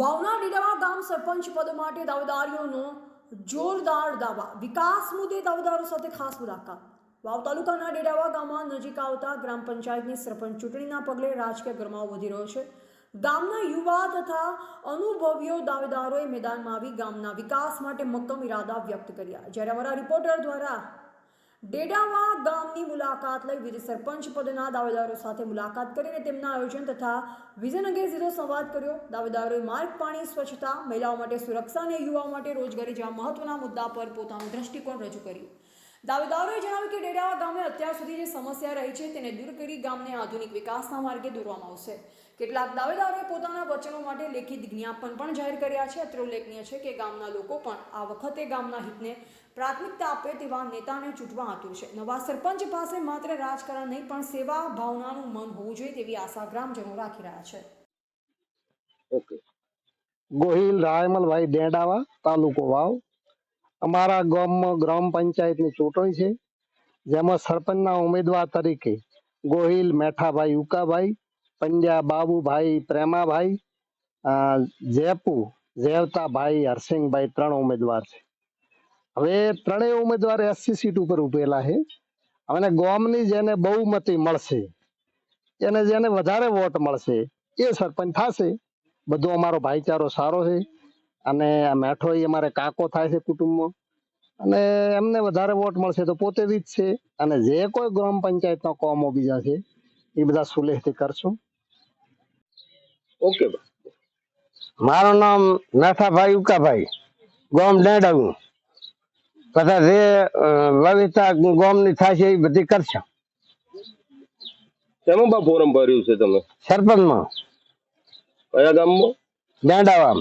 વાવના ડીડાવા ગામ સરપંચ પદ માટે દાવેદારીઓનો જોરદાર દાવા. વિકાસ મુદ્દે દાવેદારો સાથે ખાસ મુલાકાત. વાવ તાલુકાના ડેડાવા ગામમાં નજીક આવતા ગ્રામ પંચાયતની સરપંચ ચૂંટણીના પગલે રાજકીય ગરમાવો વધી રહ્યો છે. ગામના યુવા તથા અનુભવીઓ દાવેદારોએ મેદાનમાં આવી ગામના વિકાસ માટે મક્કમ ઇરાદા વ્યક્ત કર્યા. જ્યારે અમારા રિપોર્ટર દ્વારા ડેડાવા ગામની મુલાકાત લઈ વિજય સરપંચ પદના દાવેદારો સાથે મુલાકાત કરીને તેમના આયોજન તથા વિઝન અંગે સીધો સંવાદ કર્યો. દાવેદારોએ માર્ગ પાણી, સ્વચ્છતા, મહિલાઓ માટે સુરક્ષા અને યુવાઓ માટે રોજગારી જેવા મહત્વના મુદ્દા પર પોતાનું દ્રષ્ટિકોણ રજૂ કર્યું. દાવેદારોએ જણાવ્યું કે ડેડાવા ગામે અત્યાર સુધી જે સમસ્યા રહી છે તેને દૂર કરી ગામને આધુનિક વિકાસના માર્ગે દોરવામાં આવશે. કેટલાક દાવેદારોએ પોતાના વચનો માટે લેખિત જ્ઞાપન પણ જાહેર કર્યા છે. અત્રે ઉલ્લેખનીય છે કે ગામના લોકો પણ આ વખતે ગામના હિતને પ્રાથમિકતા આપે તેવા નેતાને ચૂંટવા આતુર છે. નવા સરપંચ પાસે માત્ર રાજકારણ નહીં, પણ સેવા ભાવનાનું મન હોવું જોઈએ તેવી આશા ગ્રામજનો રાખી રહ્યા છે. ગોહિલ, રાયમલભાઈ, ડેડાવા તાલુકો વાવ. અમારા ગામમાં ગ્રામ પંચાયતની ચૂંટણી છે, જેમાં સરપંચના ઉમેદવાર તરીકે ગોહિલ મેઠાભાઈ ઉકાભાઈ પંડ્યા બાબુભાઈ પ્રેમાભાઈ જયપુ જેવતાભાઈ હરસિંગભાઈ ત્રણ ઉમેદવાર છે. હવે ત્રણેય ઉમેદવાર એસસી સીટ ઉપર ઉભેલા છે. અને ગોમની જેને બહુમતી મળશે, એને જેને વધારે વોટ મળશે, એ સરપંચ થશે. બધો અમારો ભાઈચારો સારો છે. અને આ મેઠો ઈ અમારે કાકો થાય છે કુટુંબમાં. અને એમને વધારે વોટ મળશે તો પોતે જ છે. અને જે કોઈ ગ્રામ પંચાયતનો કોમો બીજા છે એ બધા સુલેહથી કરશું. ઓકે મારું નામ નાથાભાઈ ઉકાભાઈ ગોમ ડેડાવું બધા જે વ્યવસ્થા ગોમની થાય છે એ બધી કરશે. શેમાં બા ફોરમ ભર્યું છે તમે? સરપંચમાં. કયા ગામમાં? ડેડાવા